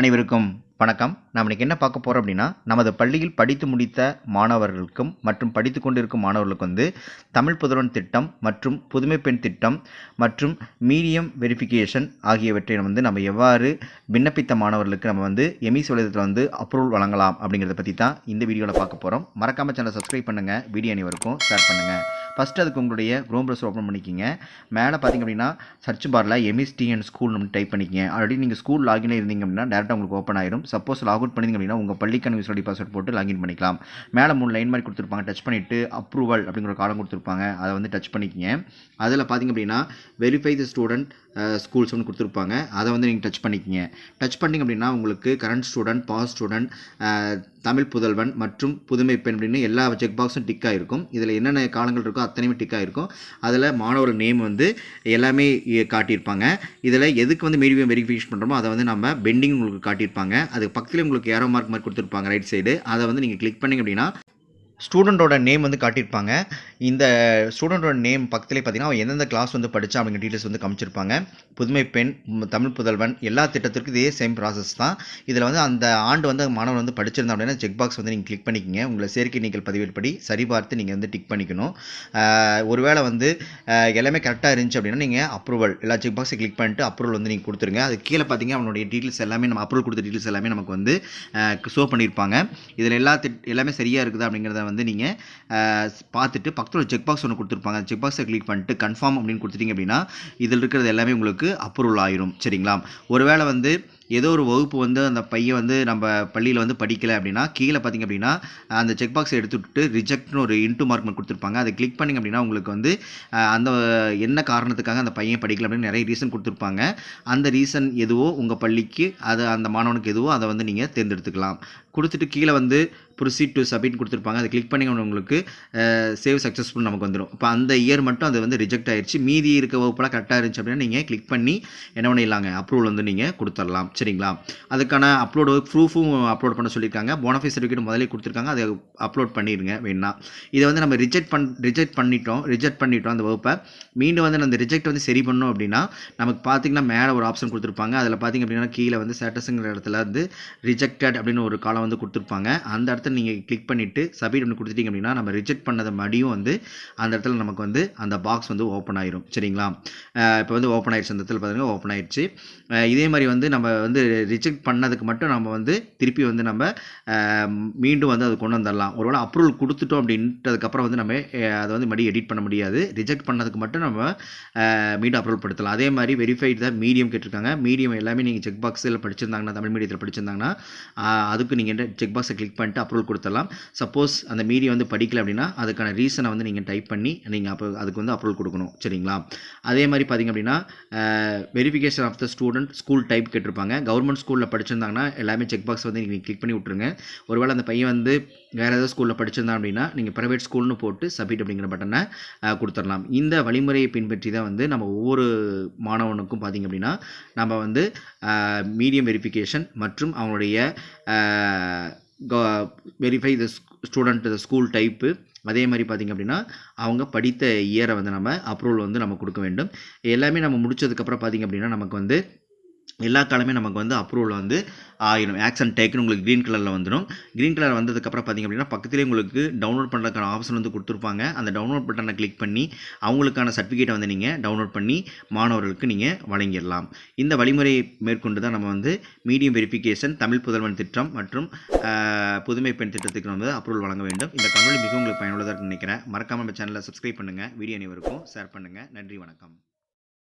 அனைவருக்கும் வணக்கம். நாம் இன்னைக்கு என்ன பார்க்க போகிறோம் அப்படின்னா நமது பள்ளியில் படித்து முடித்த மாணவர்களுக்கும் மற்றும் படித்து கொண்டிருக்கும் மாணவர்களுக்கு வந்து தமிழ் புதல்வன் திட்டம் மற்றும் புதுமை பெண் திட்டம் மற்றும் மீடியம் வெரிஃபிகேஷன் ஆகியவற்றை வந்து நம்ம எவ்வாறு விண்ணப்பித்த மாணவர்களுக்கு நம்ம வந்து எமிஸ் வலைதளத்தில் வந்து அப்ரூவல் வழங்கலாம் அப்படிங்கிறத பற்றி தான் இந்த வீடியோவில் பார்க்க போகிறோம் மறக்காம சேனலை சப்ஸ்கிரைப் பண்ணுங்கள் வீடியோ அனைவருக்கும் ஷேர் பண்ணுங்கள் ஃபஸ்ட்டு அதுக்கு உங்களுடைய க்ரோம் ப்ரௌசர் ஓப்பன் பண்ணிக்கிங்க. மேலே பார்த்தீங்க அப்படின்னா சர்ச் பாரில் எம்எஸ்டிஎன் ஸ்கூல் டைப் பண்ணிக்கிங்க. ஆல்ரெடி நீங்கள் ஸ்கூல் லாகின் இருந்தீங்க அப்படின்னா டேரெக்டாக உங்களுக்கு ஓப்பன் ஆயிரும். சப்போஸ் லாக் அவுட் பண்ணிங்க அப்படின்னா உங்கள் பள்ளிக்கான யூஸ் பாஸ்வேர்ட் போட்டு லாகின் பண்ணிக்கலாம். மேலே மூணு லைன் மாதிரி கொடுத்துருப்பாங்க. டச் பண்ணிவிட்டு அப்ரூவல் அப்படிங்கிற காலம் கொடுத்துருப்பாங்க. அதை வந்து டச் பண்ணிக்கங்க. அதில் பார்த்தீங்க அப்படின்னா வெரிஃபை த ஸ்டூடெண்ட் ஸ்கூல்ஸ்னு கொடுத்துருப்பாங்க. அதை வந்து நீங்கள் டச் பண்ணிக்கிங்க. டச் பண்ணிங்க அப்படின்னா உங்களுக்கு current student pass student Tamil Pudhalvan மற்றும் புதுமை பெண் அப்படின்னு எல்லா செக் பாக்ஸும் டிக் ஆகிருக்கும் இதில் என்னென்ன காலங்கள் இருக்கோ அத்தனையுமே டிக் ஆகிருக்கும் அதில் மாணவர் நேம் வந்து எல்லாமே காட்டியிருப்பாங்க. இதில் எதுக்கு வந்து மீடியம் வெரிஃபிகேஷன் பண்ணுறோமோ அதை வந்து நம்ம பெண்டிங் உங்களுக்கு காட்டியிருப்பாங்க. அது பக்கத்தில் உங்களுக்கு ஏரோ மார்க் மாதிரி கொடுத்துருப்பாங்க ரைட் சைடு அதை வந்து நீங்கள் கிளிக் பண்ணிங்க அப்படின்னா ஸ்டூடெண்ட்டோட நேம் வந்து காட்டியிருப்பாங்க. இந்த ஸ்டூடெண்ட்டோட நேம் பக்கத்துலேயே பார்த்தீங்கன்னா அவன் எந்தெந்த கிளாஸ் வந்து படித்தா அப்படிங்கிற டீட்டெயில்ஸ் வந்து காமிச்சிருப்பாங்க. புதுமை பெண் தமிழ் புதல்வன் எல்லா திட்டத்திற்கும் இதே சேம் ப்ராசஸ் தான். இதில் வந்து அந்த ஆண்டு வந்து மாணவர் வந்து படிச்சிருந்தா அப்படின்னா செக் பாக்ஸ் வந்து நீங்கள் கிளிக் பண்ணிக்கங்க. உங்களை சேர்க்கை நீங்கள் பதிவேற்படி சரிபார்த்து நீங்கள் வந்து டிக் பண்ணிக்கணும். ஒருவேளை வந்து எல்லாமே கரெக்டாக இருந்துச்சு அப்படின்னா நீங்கள் அப்ரூவல் எல்லா செக் பாக்ஸை கிளிக் பண்ணிட்டு அப்ரூவல் வந்து நீங்கள் கொடுத்துருங்க. அது கீழே பார்த்தீங்க அவனுடைய டீட்டெயில்ஸ் எல்லாமே நம்ம அப்ரூவல் கொடுத்த டீட்டெயில்ஸ் எல்லாமே நமக்கு வந்து ஷோ பண்ணியிருப்பாங்க. இதில் எல்லா திட் எல்லாமே சரியாக இருக்குதா அப்படிங்கிறத வந்து நீங்கள் பார்த்துட்டு பக்கத்தில் ஒரு செக் பாக்ஸ் ஒன்று கொடுத்துருப்பாங்க. அந்த செக் பாக்ஸை கிளிக் பண்ணிட்டு கன்ஃபார்ம் அப்படின்னு கொடுத்துட்டீங்க அப்படின்னா இதில் இருக்கிறது எல்லாமே உங்களுக்கு அப்ரூவல் ஆயிரும். சரிங்களா? ஒருவேளை வந்து ஏதோ ஒரு வகுப்பு வந்து அந்த பையன் வந்து நம்ம பள்ளியில் வந்து படிக்கலை அப்படின்னா கீழே பார்த்தீங்க அப்படின்னா அந்த செக் பாக்ஸை எடுத்துவிட்டு ரிஜெக்ட்னு ஒரு இன்ட்டு மார்க் கொடுத்துருப்பாங்க. அதை கிளிக் பண்ணிங்க அப்படின்னா உங்களுக்கு வந்து அந்த என்ன காரணத்துக்காக அந்த பையன் படிக்கல அப்படின்னு நிறைய ரீசன் கொடுத்துருப்பாங்க. அந்த ரீசன் எதுவோ உங்கள் பள்ளிக்கு அது அந்த மாணவனுக்கு எதுவோ அதை வந்து நீங்கள் தேர்ந்தெடுத்துக்கலாம். கொடுத்துட்டு கீழே வந்து ப்ரொசீட் டு சப்மிட் கொடுத்துருப்பாங்க. அதை கிளிக் பண்ணி உங்களுக்கு சேவ் சக்ஸஸ்ஃபுல் நமக்கு வந்துடும் இப்போ அந்த இயர் மட்டும் அது வந்து ரிஜெக்ட் ஆயிடுச்சு மீதி இருக்க வகுப்பெல்லாம் கரெக்டாக இருந்துச்சு அப்படின்னா நீங்கள் கிளிக் பண்ணி என்ன பண்ணிடலாங்க? அப்ரூவல் வந்து நீங்கள் கொடுத்துடலாம். சரிங்களா அதுக்கான அப்லோடு ப்ரூஃபும் அப்லோட் பண்ண சொல்லியிருக்காங்க. போனஃபைஸ் சர்டிஃபிகேட் முதலே கொடுத்துருக்காங்க. அதை அப்லோட் பண்ணிடுங்க வேணா இதை வந்து நம்ம ரிஜெக்ட் பண் ரிஜெக்ட் பண்ணிட்டோம். ரிஜெக்ட் பண்ணிட்டோம் அந்த வகுப்பை. மீண்டும் வந்து அந்த ரிஜெக்ட் வந்து சரி பண்ணோம் அப்படின்னா நமக்கு பார்த்தீங்கன்னா மேலே ஒரு ஆப்ஷன் கொடுத்துருப்பாங்க. அதில் பார்த்தீங்க அப்படின்னா கீழே வந்து ஸ்டேட்டஸுங்கிற இடத்துல வந்து ரிஜெக்டட் அப்படின்னு ஒரு காலம் வந்து கொடுத்துருப்பாங்க. அந்த இடத்துல நீங்கள் கிளிக் பண்ணிவிட்டு சப்மிட் பண்ணி கொடுத்துட்டீங்க அப்படின்னா நம்ம ரிஜெக்ட் பண்ணதை மடியும் வந்து அந்த இடத்துல நமக்கு வந்து அந்த பாக்ஸ் வந்து ஓப்பன் ஆயிரும். சரிங்களா? இப்போ வந்து ஓப்பன் ஆயிடுச்சு. அந்த இடத்துல பார்த்தீங்கன்னா ஓப்பன் ஆயிடுச்சு. இதே மாதிரி வந்து நம்ம வந்து ரிஜெக்ட் பண்ணதுக்கு மட்டும் நம்ம வந்து திருப்பி வந்து நம்ம மீண்டும் வந்து அது கொண்டு வந்துடலாம். ஒருவேளை அப்ரூவல் கொடுத்துட்டோம் அப்படின்றதுக்கப்புறம் வந்து நம்ம அதை வந்து மறுபடியும் எடிட் பண்ண முடியாது. ரிஜெக்ட் பண்ணதுக்கு மட்டும் நம்ம மீண்டும் அப்ரூவல் படுத்தலாம். அதே மாதிரி வெரிஃபைட் தான் மீடியம் கேட்டிருக்காங்க. மீடியம் எல்லாமே நீங்கள் செக் பாக்ஸில் படிச்சிருந்தாங்கன்னா தமிழ் மீடியத்தில் படிச்சிருந்தாங்கன்னா அதுக்கு நீங்கள் செக் பாக்ஸை கிளிக் பண்ணிட்டு அப்ரூவல் கொடுத்துடலாம். சப்போஸ் அந்த மீடியம் வந்து படிக்கல அப்படின்னா அதுக்கான ரீசனை வந்து நீங்கள் டைப் பண்ணி நீங்கள் அப்போ அதுக்கு வந்து அப்ரூவல் கொடுக்கணும். சரிங்களா? அதே மாதிரி பார்த்தீங்க அப்படின்னா verification of the student school type கேட்டிருப்பாங்க. கவர்மெண்ட் ஸ்கூலில் படிச்சிருந்தாங்கன்னா எல்லாமே செக் பாக்ஸ் வந்து நீங்கள் கிளிக் பண்ணி விட்ருங்க ஒருவேளை அந்த பையன் வந்து வேறு ஏதாவது ஸ்கூலில் படிச்சிருந்தான் அப்படின்னா நீங்கள் ப்ரைவேட் ஸ்கூல்னு போட்டு சப்மிட் அப்படிங்கிற பட்டனை கொடுத்துடலாம் இந்த வழிமுறையை பின்பற்றி தான் வந்து நம்ம ஒவ்வொரு மாணவனுக்கும் பார்த்தீங்க அப்படின்னா நம்ம வந்து மீடியம் வெரிஃபிகேஷன் மற்றும் அவங்களுடைய verify the student the school type அதே மாதிரி பார்த்திங்க அப்படின்னா அவங்க படித்த இயரை வந்து நம்ம அப்ரூவல் வந்து நம்ம கொடுக்க வேண்டும். எல்லாமே நம்ம முடிச்சதுக்கப்புறம் பார்த்திங்க அப்படின்னா நமக்கு வந்து எல்லா காலமே நமக்கு வந்து அப்ரூவல் வந்து ஆயிடும் ஆக்ஷன் டேக்குன்னு உங்களுக்கு க்ரீன் கலரில் வந்துடும் க்ரீன் கலர் வந்ததுக்கப்புறம் பார்த்திங்க அப்படின்னா பக்கத்துலேயே உங்களுக்கு டவுன்லோட் பண்ணுறதுக்கான ஆப்ஷன் வந்து கொடுத்துருப்பாங்க. அந்த டவுன்லோட் பட்டனை கிளிக் பண்ணி அவங்களுக்கான சர்டிஃபிகேட்டை வந்து நீங்கள் டவுன்லோட் பண்ணி மாணவர்களுக்கு நீங்கள் வழங்கிடலாம். இந்த வழிமுறையை மேற்கொண்டு தான் நம்ம வந்து மீடியம் வெரிஃபிகேஷன் தமிழ் புதல்வன் திட்டம் மற்றும் புதுமை பெண் திட்டத்துக்கு வந்து அப்ரூவல் வழங்க வேண்டும். இந்த காணொலி மிகவும் உங்களுக்கு பயனுள்ளதாக நினைக்கிறேன். மறக்காமல் நம்ம சேனலை சப்ஸ்கிரைப் பண்ணுங்கள் வீடியோ அனைவருக்கும் ஷேர் பண்ணுங்கள் நன்றி வணக்கம்.